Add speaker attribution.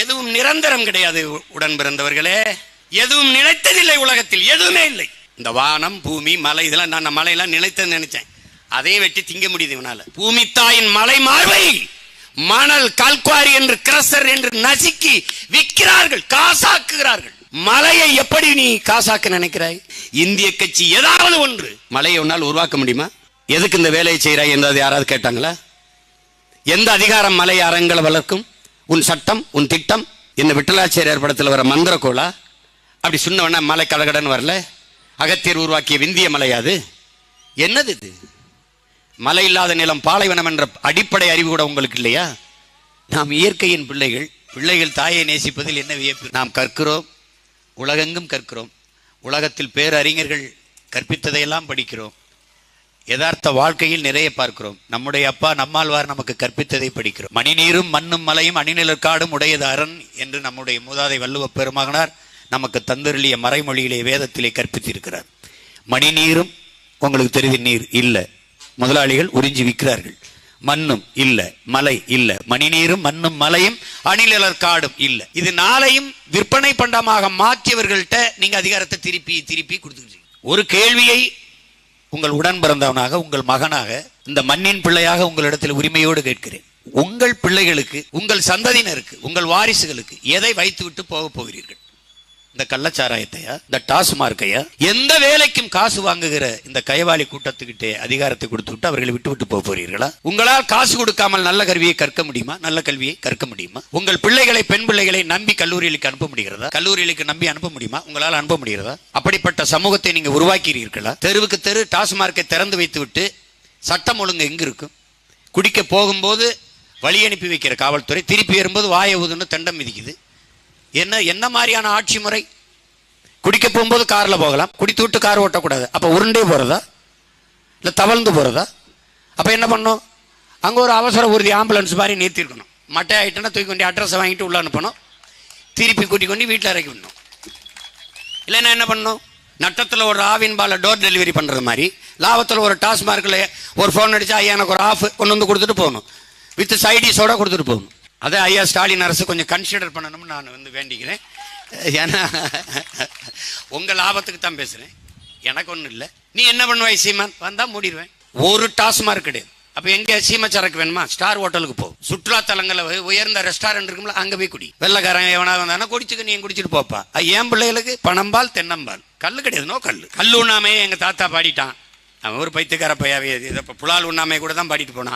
Speaker 1: எதுவும் நிரந்தரம் கிடையாது உடன் பிறந்தவர்களே. எதுவும் நிலைத்ததில்லை உலகத்தில் எதுவுமே இல்லை. இந்த வானம் பூமி மலை இதெல்லாம் நான் மலையெல்லாம் நிலைத்தது நினைச்சேன். அதையும் வெட்டி திங்க முடியுது இவனால. பூமி தாயின் மலை மார்பை மணல் கல்குவாரி என்று கிரசர் என்று நசுக்கி விற்கிறார்கள் காசாக்குகிறார்கள். மலையை எப்படி நீ காசாக்க நினைக்கிறாய்? இந்திய கட்சி ஏதாவது ஒன்று. மலையை உன்னால் உருவாக்க முடியுமா? எதுக்கு இந்த வேலையை செய்கிறாய் என்றது யாராவது கேட்டாங்களா? எந்த அதிகாரம் மலை அறங்களை வளர்க்கும்? உன் சட்டம் உன் திட்டம் இந்த விட்டலாச்சாரியார் படத்தில் வர மந்திரக்கோளா? அப்படி சொன்னவன மலை கடகடன் வரல? அகத்தியர் உருவாக்கிய விந்திய மலையாது என்னது இது? மலை இல்லாத நிலம் பாலைவனம் என்ற அடிப்படை அறிவு கூட உங்களுக்கு இல்லையா? நாம் இயற்கையின் பிள்ளைகள் பிள்ளைகள் தாயை நேசிப்பதில் என்ன வியப்பு? நாம் கற்கிறோம் உலகெங்கும் கற்கிறோம். உலகத்தில் பேரறிஞர்கள் கற்பித்ததையெல்லாம் படிக்கிறோம். யதார்த்த வாழ்க்கையில் நிறைய பார்க்கிறோம். நம்முடைய அப்பா நம்மாழ்வார் நமக்கு கற்பித்ததை படிக்கிறோம். மணிநீரும் மண்ணும் மலையும் அணிநிலற்காடும் உடையது அரண் என்று நம்முடைய மூதாதை வள்ளுவ பெருமகனார் நமக்கு தந்தருளிய மறைமொழியிலே வேதத்திலே கற்பித்திருக்கிறார். மணிநீரும் உங்களுக்கு தெரிந்த நீர் இல்லை. முதலாளிகள் உறிஞ்சி விற்கிறார்கள். மண்ணும் இல்ல. மலை இல்ல. மணிநீரும் மண்ணும் மலையும் அணிலர் காடும் இல்ல. இது நாளையும் விற்பனை பண்டமாக மாற்றியவர்கள்ட்ட நீங்க அதிகாரத்தை திருப்பி திருப்பி கொடுத்துக்கிட்டு ஒரு கேள்வியை உங்கள் உடன் பிறந்தவனாக உங்கள் மகனாக இந்த மண்ணின் பிள்ளையாக உங்களிடத்தில் உரிமையோடு கேட்கிறேன். உங்கள் பிள்ளைகளுக்கு உங்கள் சந்ததியினருக்கு உங்கள் வாரிசுகளுக்கு எதை வைத்துவிட்டு போக போகிறீர்கள்? இந்த கள்ளச்சாராயத்தையா? இந்த டாஸ்மார்க்கையா எந்த வேலைக்கும் காசு வாங்குகிற இந்த கைவாளி கூட்டத்துக்கிட்டே அதிகாரத்தை கொடுத்து விட்டு அவர்களை விட்டு விட்டு போக போறீர்களா? உங்களால் காசு கொடுக்காமல் நல்ல கல்வியை கற்க முடியுமா? நல்ல கல்வியை கற்க முடியுமா? உங்கள் பிள்ளைகளை பெண் பிள்ளைகளை நம்பி கல்லூரிகளுக்கு அனுப்ப முடிகிறதா? கல்லூரிகளுக்கு நம்பி அனுப்ப முடியுமா? உங்களால் அனுப்ப முடிகிறதா? அப்படிப்பட்ட சமூகத்தை நீங்க உருவாக்கிறீர்களா தெருவுக்கு தெரு டாஸ்மார்க்கை திறந்து வைத்து விட்டு சட்டம் ஒழுங்கு எங்க இருக்கும்? குடிக்க போகும்போது வழி அனுப்பி வைக்கிற காவல்துறை திருப்பி வரும்போது வாயை ஊதுன்னு தண்டம் மிதிக்குது. என்ன என்ன மாதிரியான ஆட்சி முறை? குடிக்க போகும்போது காரில் போகலாம். குடித்து விட்டு கார் ஓட்டக்கூடாது. அப்போ உருண்டே போகிறதா இல்லை தவழ்ந்து போகிறதா அப்போ என்ன பண்ணும் அங்கே ஒரு அவசர உறுதி ஆம்புலன்ஸ் மாதிரி நிறுத்திருக்கணும். மட்டை ஆகிட்டோன்னா தூக்கி கொண்டு அட்ரஸை வாங்கிட்டு உள்ள அனுப்பணும். திருப்பி கூட்டி கொண்டு வீட்டில் இறக்கி விடணும். இல்லைன்னா என்ன பண்ணணும்? நட்டத்தில் ஒரு ஆவின் பால டோர் டெலிவரி பண்ணுறது மாதிரி லாபத்தில் ஒரு டாஸ்மார்க்கில் ஒரு ஃபோன் அடித்தா ஐயா எனக்கு ஒரு ஆஃப் கொண்டு வந்து கொடுத்துட்டு போகணும். வித் சைடிஸோட கொடுத்துட்டு போகணும். அதை ஐயா ஸ்டாலின் அரசு கொஞ்சம் கன்சிடர் பண்ணணும்னு நான் வந்து வேண்டிக்கிறேன். ஏன்னா உங்கள் லாபத்துக்கு தான் பேசுகிறேன் எனக்கு ஒன்றும் இல்லை. நீ என்ன பண்ணுவாய் சீமான்? வந்தால் மூடிடுவேன் ஒரு டாஸ்மார்க் கிடையாது. அப்போ எங்கே சீமை சரக்கு வேணுமா? ஸ்டார் ஹோட்டலுக்கு போ. சுற்றுலா தலங்களில் உயர்ந்த ரெஸ்டாரண்ட் இருக்கும்ல அங்கே போய் குடி. வெள்ளக்காரன் எவனா வந்தானா குடிச்சுக்க நீ குடிச்சிட்டு போப்பா என் பிள்ளைகளுக்கு? பணம்பால் தென்னம்பால். கல் கிடையாது நோ கல் கல் உண்ணாமையே எங்கள் தாத்தா பாடிட்டான். அவன் ஒரு பைத்தியக்கார பையாவே இது இப்போ புலால் உண்ணாமையை கூட தான் பாடிட்டு போனான்.